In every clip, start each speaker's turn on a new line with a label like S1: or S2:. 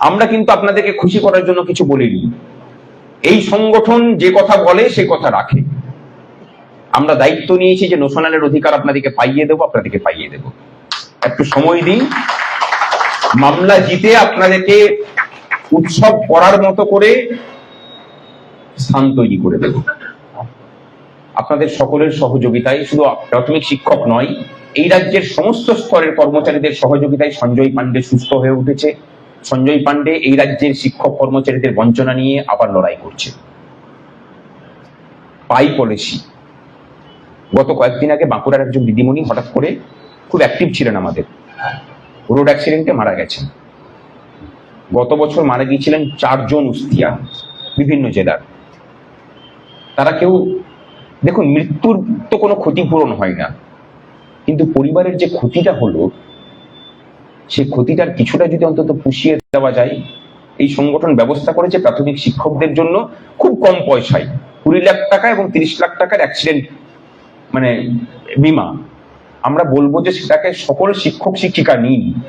S1: আমরা কিন্তু আপনাদেরকে খুশি করার জন্য কিছু বলিনি। এই সংগঠন যে কথা বলে, সে কথা রাখে। আমরা দায়িত্ব নিয়েছি যে নোশনালের অধিকার আপনাদেরকে পাইয়ে দেবো, আপনাদেরকে পাইয়ে দেবো। একটু সময় দিন। মামলা জিতে আপনাদেরকে উৎসব করার মতো করে স্থান তৈরি করে দেব। আপনাদের সকলের সহযোগিতায়, শুধু প্রাথমিক শিক্ষক নয়, এই রাজ্যের সমস্ত স্তরের কর্মচারীদের সহযোগিতায় সঞ্জয় পান্ডে সুস্থ হয়ে উঠেছে। সঞ্জয় পান্ডে এই রাজ্যের শিক্ষক কর্মচারীদের বঞ্চনা নিয়ে আবার লড়াই করছে। পাই পলিসি। গত কয়েকদিন আগে বাঁকুড়ার একজন দিদিমণি হঠাৎ করে খুব অ্যাক্টিভ ছিলেন আমাদের। রোড অ্যাক্সিডেন্টে মারা গেছেন। গত বছর মারা গিয়েছিলেন চারজন উস্তিয়া, বিভিন্ন জেলার। তারা কেউ, দেখুন, মৃত্যুর তো কোনো ক্ষতিপূরণ হয় না। কিন্তু পরিবারের যে ক্ষতিটা হলো সেই ক্ষতিটার কিছুটা যদি অন্তত পুষিয়ে দেওয়া যায়, এই সংগঠন ব্যবস্থা করেছে প্রাথমিক শিক্ষকদের জন্য খুব কম পয়সায়। কুড়ি লাখ টাকা এবং তিরিশ লাখ টাকার অ্যাক্সিডেন্ট মানে বিমা। আমরা বলব যে সেটাকে সকল শিক্ষক শিক্ষিকা নিন।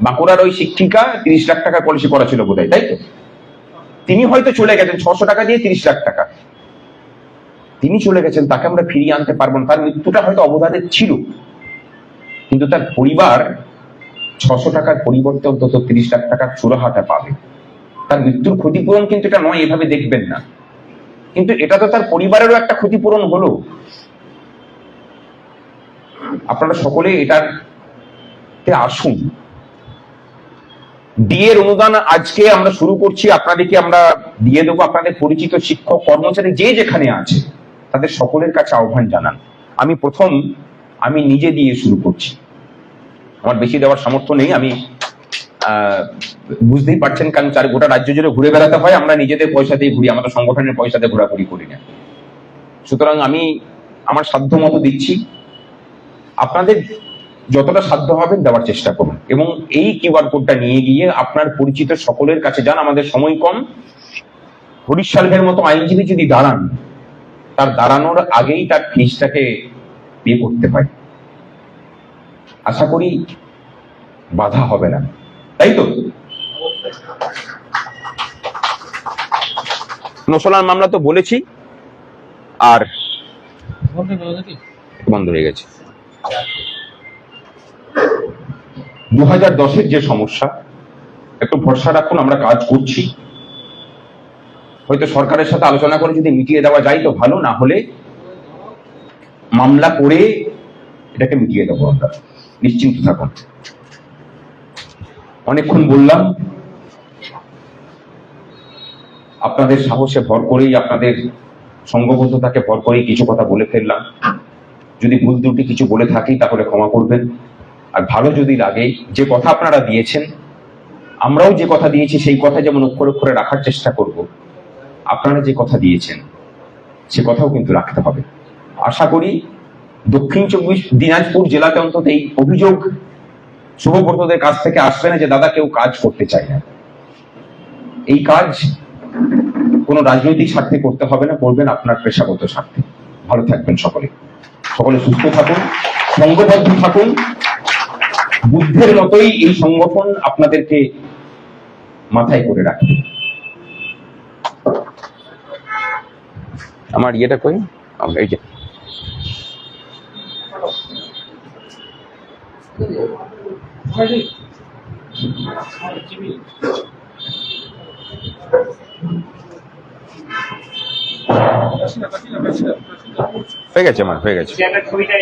S1: বাঁকুড়ার ওই শিক্ষিকা তিরিশ লাখ টাকার পলিসি করা ছিল বোধহয়, তাই তো? তিনি হয়তো চলে গেছেন, ছশো টাকা দিয়ে তিরিশ লাখ টাকা। তিনি চলে গেছেন, তাকে আমরা ফিরিয়ে আনতে পারব না। তার মৃত্যুটা হয়তো অবদানে ছিল। কিন্তু তার পরিবার ছশো টাকার পরিবর্তে অন্তত তিরিশ লাখ টাকার চোরাহাটা পাবে। তার মৃত্যুর ক্ষতিপূরণ কিন্তু এটা নয়, এভাবে দেখবেন না। কিন্তু এটা তো তার পরিবারেরও একটা ক্ষতিপূরণ হলো। আপনারা সকলে এটার আসুন। ডিএর অনুদান আজকে আমরা শুরু করছি, আপনাদেরকে আমরা দিয়ে দেবো। আপনাদের পরিচিত শিক্ষক, কর্মচারী যে যেখানে আছে, তাদের সকলের কাছে আহ্বান জানান। আমি প্রথম, আমি নিজে দিয়ে শুরু করছি। আমার বেশি দেওয়ার সামর্থ্য নেই, আমি বুঝতেই পারছেন, কারণ চার গোটা রাজ্য জুড়ে ঘুরে বেড়াতে হয়, আমরা নিজেদের পয়সাতেই ঘুরি আমাদের সংগঠনের পয়সাতে ঘোরাঘুরি করি না। সুতরাং আমি আমার সাধ্য মতো দিচ্ছি, আপনাদের যতটা সাধ্য হবে দেওয়ার চেষ্টা করুন, এবং এই কিউআর কোডটা নিয়ে গিয়ে আপনার পরিচিত সকলের কাছে যান, আমাদের সময় কম। হরিশ সালভের মতো আইনজীবী যদি দাঁড়ান, তার দাঁড়ানোর আগেই তার ফিসটাকে পে করতে হয়। আশা করি বাধা হবে না। তাই তো? নসলার মামলা তো বলেছি আর বন্ধ হয়ে গেছে। দু হাজার দশের যে সমস্যা একটু ভরসা রাখুন আমরা কাজ করছি। হয়তো সরকারের সাথে আলোচনা করে যদি মিটিয়ে দেওয়া যায় তো ভালো না হলে মামলা করে এটাকে মিটিয়ে দেবো আমরা। নিশ্চিন্ত থাকুন। অনেকক্ষণ বললাম, আপনাদের সাহসে ভর করেই, আপনাদের সঙ্গবদ্ধতাকে ভর করেই কিছু কথা বলে ফেললাম। যদি ভুল ত্রুটি কিছু বলে থাকি, তাহলে ক্ষমা করবেন। আর ভালো যদি লাগে, যে কথা আপনারা দিয়েছেন, আমরাও যে কথা দিয়েছি, সেই কথা যেমন অক্ষর অক্ষরে রাখার চেষ্টা করব। আপনারা যে কথা দিয়েছেন, সে কথাও কিন্তু রাখতে হবে। আশা করি দক্ষিণ চব্বিশ দিনাজপুর জেলাতে অন্তত এই অভিযোগ শুভব্রতদের কাছ থেকে আসবে না যে, দাদা, কেউ কাজ করতে চায় না। এই কাজ কোনো রাজনৈতিক স্বার্থে করতে হবে না, করবেন আপনার পেশাগত স্বার্থে। ভালো থাকবেন সকলে। সকলে সুস্থ থাকুন সংঘবদ্ধ থাকুন। বুদ্ধের মতোই এই সংগঠন আপনাদেরকে মাথায় করে রাখবে। আমার ইয়েটা কই? এই যে হয়ে গেছে আমার হয়ে গেছে
S2: ছবিটা